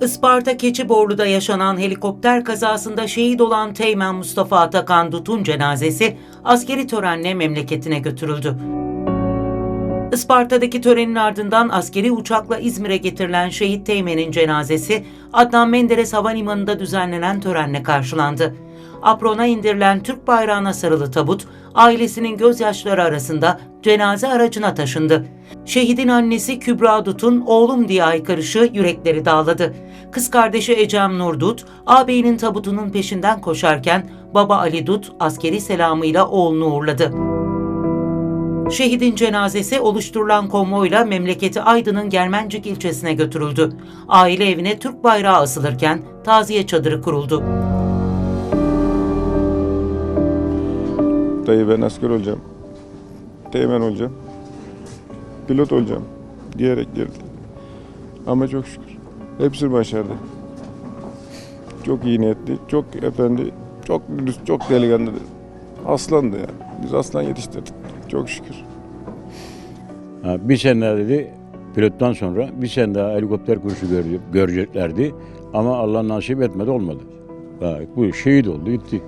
Isparta Keçiborlu'da yaşanan helikopter kazasında şehit olan Teğmen Mustafa Atakan Dut'un cenazesi askeri törenle memleketine götürüldü. Isparta'daki törenin ardından askeri uçakla İzmir'e getirilen şehit Teğmen'in cenazesi Adnan Menderes Havalimanı'nda düzenlenen törenle karşılandı. Aprona indirilen Türk bayrağına sarılı tabut, ailesinin gözyaşları arasında cenaze aracına taşındı. Şehidin annesi Kübra Dut'un oğlum diye aykırışı yürekleri dağladı. Kız kardeşi Ecem Nur Dut, ağabeyinin tabutunun peşinden koşarken baba Ali Dut askeri selamıyla oğlunu uğurladı. Şehidin cenazesi oluşturulan konvoyla memleketi Aydın'ın Germencik ilçesine götürüldü. Aile evine Türk bayrağı asılırken taziye çadırı kuruldu. Dayı ben asker olacağım. Teğmen olacağım. Pilot olacağım diyerek girdi. Ama çok şükür. Hepsini başardı. Çok iyi niyetli, çok efendi, çok dürüst, çok delikanlı. Aslandı yani. Biz aslan yetiştirdik. Çok şükür. Ha, bir sene dedi pilottan sonra bir sene daha helikopter kursu görecek, göreceklerdi. Ama Allah nasip etmedi olmadı. Ha, bu şehit oldu gitti.